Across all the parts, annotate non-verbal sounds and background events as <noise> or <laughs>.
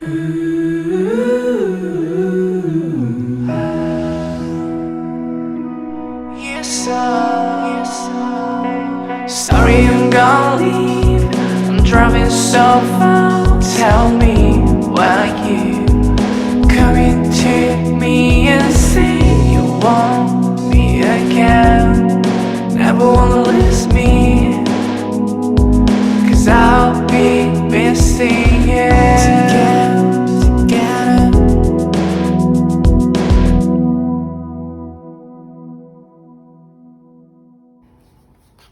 Mm-hmm.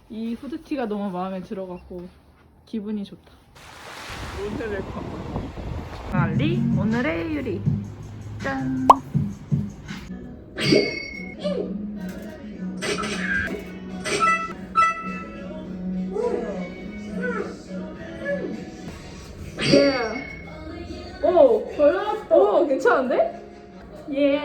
이 후드티가 너무 마음에 들어갖고 기분이 좋다. 오늘의. 알리 오늘의 유리. 짠. 예. 오, 잘 나왔다. 오, 괜찮은데? 예.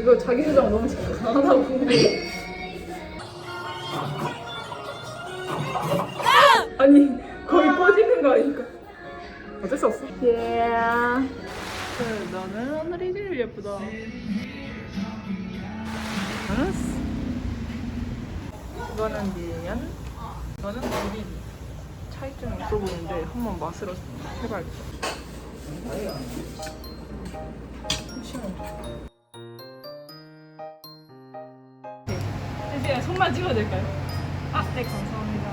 이거 자기 주장 너무 강하다고. 아니 거의 꺼지는 거 아닌가? 어쩔 수 없어. 예. 너는 오늘이 제일 예쁘다. 알았어. 이거는 미연, 이거는 미리. 차이점이 있어 보이는데 한번 맛으로 해봐야겠다. 이제 손만 찍어도 될까요? 아, 네, 감사합니다.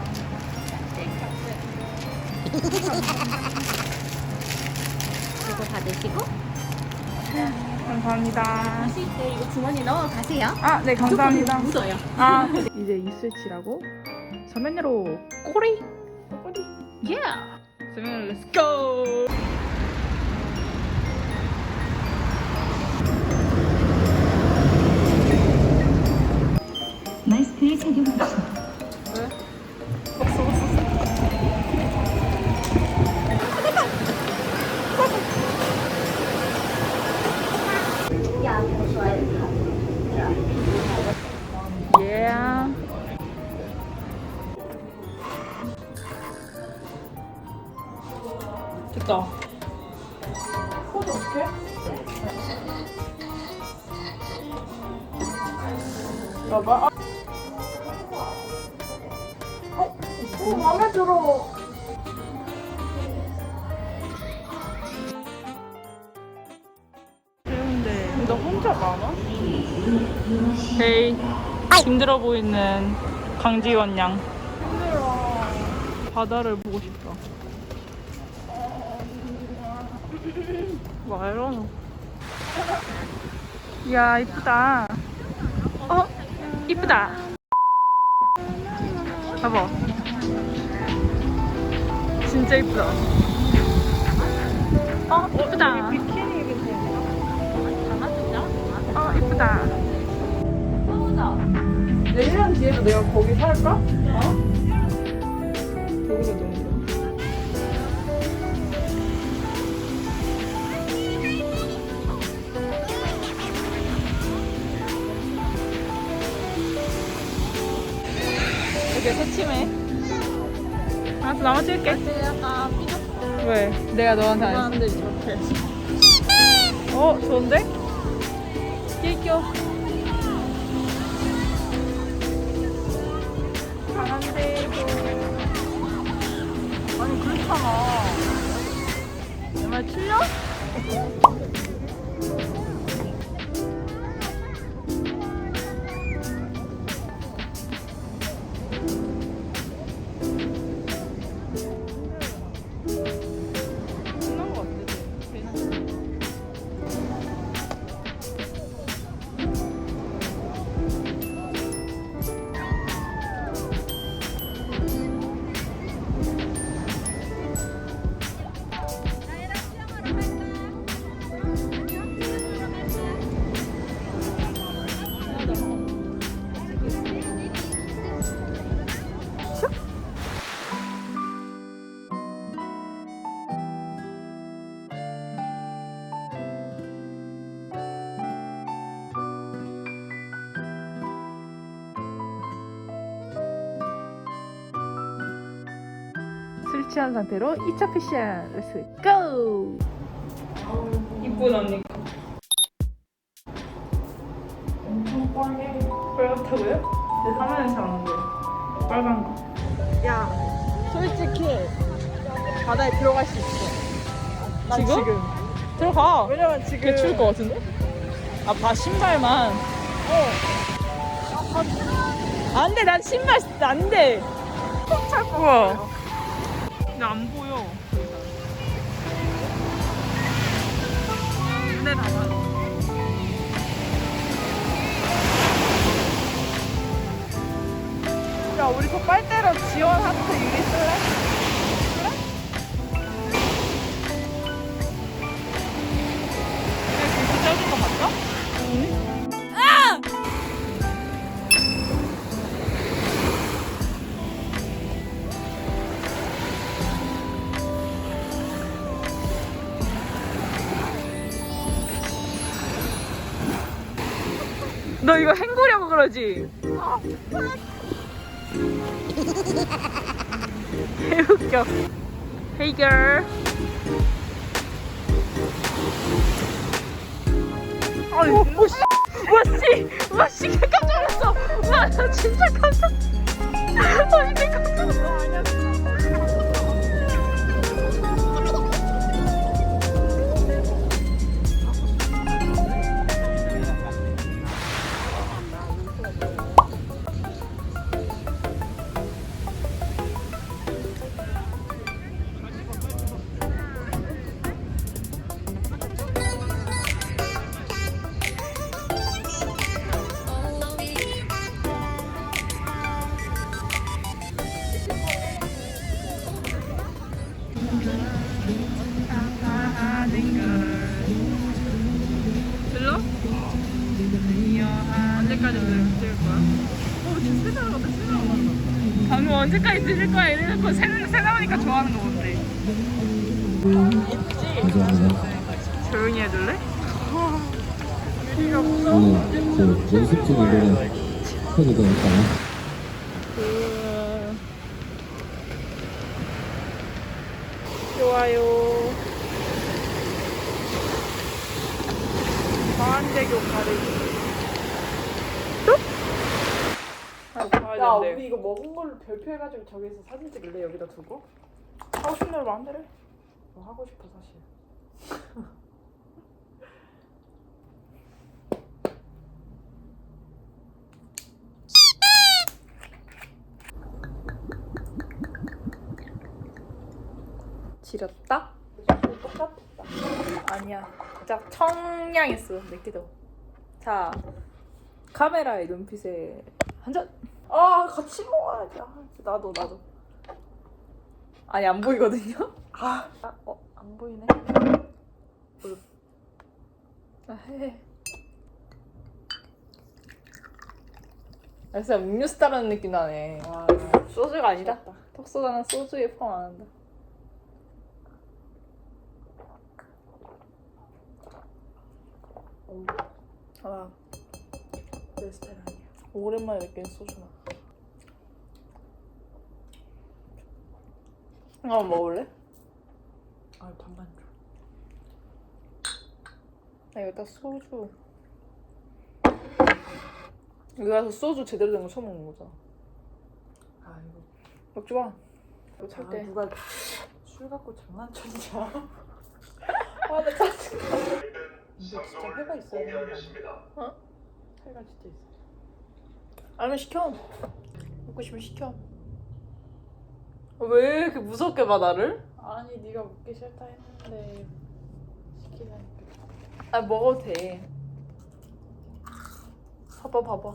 <laughs> 이거 받으시고 감사합니다. 하실 때 이거 주머니 넣어 가세요. 아, 네, 감사합니다. 묻어요. 아, <laughs> 이제 이슬 칠하고 서면으로 꼬리. 꼬리. 예. 서면 렛츠 고. 없어. 예. 됐다. 코드 어떻게? 봐봐. 오, 마음에 들어. 근데 너 혼자 많아? 헤이 힘들어 보이는 강지원 양 힘들어 바다를 보고 싶다 와 이러노 이야 이쁘다 어? 이쁘다 봐봐 진짜 이쁘다 어 이쁘다 어 이쁘다 내년 뒤에도 내가 거기 살까? 어? 거기가 너무 이렇게 새침해. 알았어 나만 찍을게. 왜? 내가 너한테 안 했어 이렇게. 어 좋은데? 끼껴. 강한데 아니 그렇잖아. 내말 틀려? 취한 상태로 2차 패션 렛츠 고! 이쁜 언니 엄청 빨개 빨갛다고요? 제 화면은 잘안 보여 빨간 거 야, 솔직히 바다에 들어갈 수 있어. 지금? 들어가. 왜냐면 지금 개 추울 것 같은데? 아, 바 신발만. 어. 안 돼, 난 신발 안 돼. 찰 거야. 근데 안 보여. 눈에 담아. 야, 우리 저 빨대로 지원 하트 유리 쓸래? 그래? 그렇게 쪄진 거 맞죠? 너 이거 헹구려고 그러지? 개웃겨. Hey girl. 아니, 오, 씨. 와, 씨. 와, 씨. 개 깜짝 놀랐어. 와, 나 진짜 깜짝. 와, 개 깜짝 언제까지 들을 거야? 이래놓고 세, 세 나오니까 좋아하는 거 뭔데? 있지? 조용히 해줄래? 오늘 그 연습 중인 노래 켜도 될까요? 그... 좋아요. 광안대교 가르기. 야, 야, 우리 이거 먹은 걸로 별표해가지고 저기서 사진 찍을래? 여기다 두고? 하고 싶은 대로 마음대로 해. 뭐 하고 싶어, 사실. <laughs> 지렸다? 똑같다. 아니야. 자, 청량했어. 내기도. 자, 카메라의 눈빛에 한 잔. 아, 같이 먹어야지. 아, 나도, 나도. 아니 안 보이거든요. 아, 아, 어, 안 보이네. 아, 해. 아, 진짜 음료수 따르는 느낌 나네. 와, 소주가 아니다. 미쳤다. 턱소다는 소주에 포함 안 한다. 아, 내 스타일. 오랜만에 느낀 소주나. 한번 먹을래? 아, 반반 줘. 아, 이거 딱 소주. 여기 와서 소주 제대로 된 거 처음 먹는 거잖아. 아, 이거. 먹지 마. 이거 찰 아, 때. 누가 술 갖고 장난쳤냐. <laughs> 아, 나 짜증나. 이거 진짜 회가 있어야 되는 거 아니야? 어? 회가 진짜 있어. 아니면 시켜. 먹고 싶으면 시켜. 왜 이렇게 무섭게 봐 나를? 아니, 네가 먹기 싫다 했는데 시키자니까. 아 먹어도 돼. 봐봐 봐봐.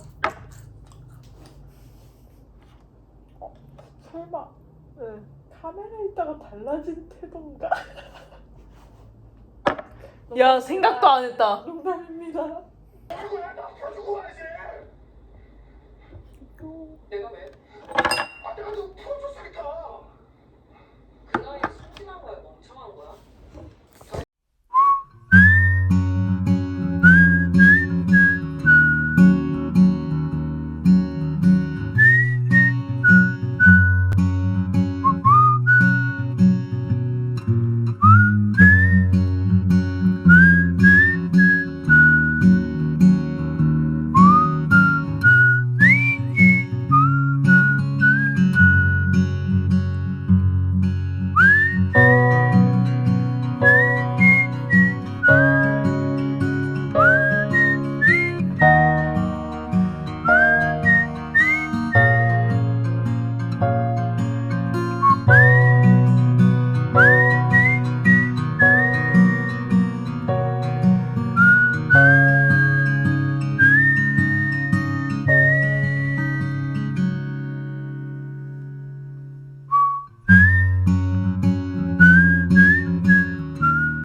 설마 왜? 카메라 있다가 달라진 태도인가? 야 생각도 안 했다. 농담입니다.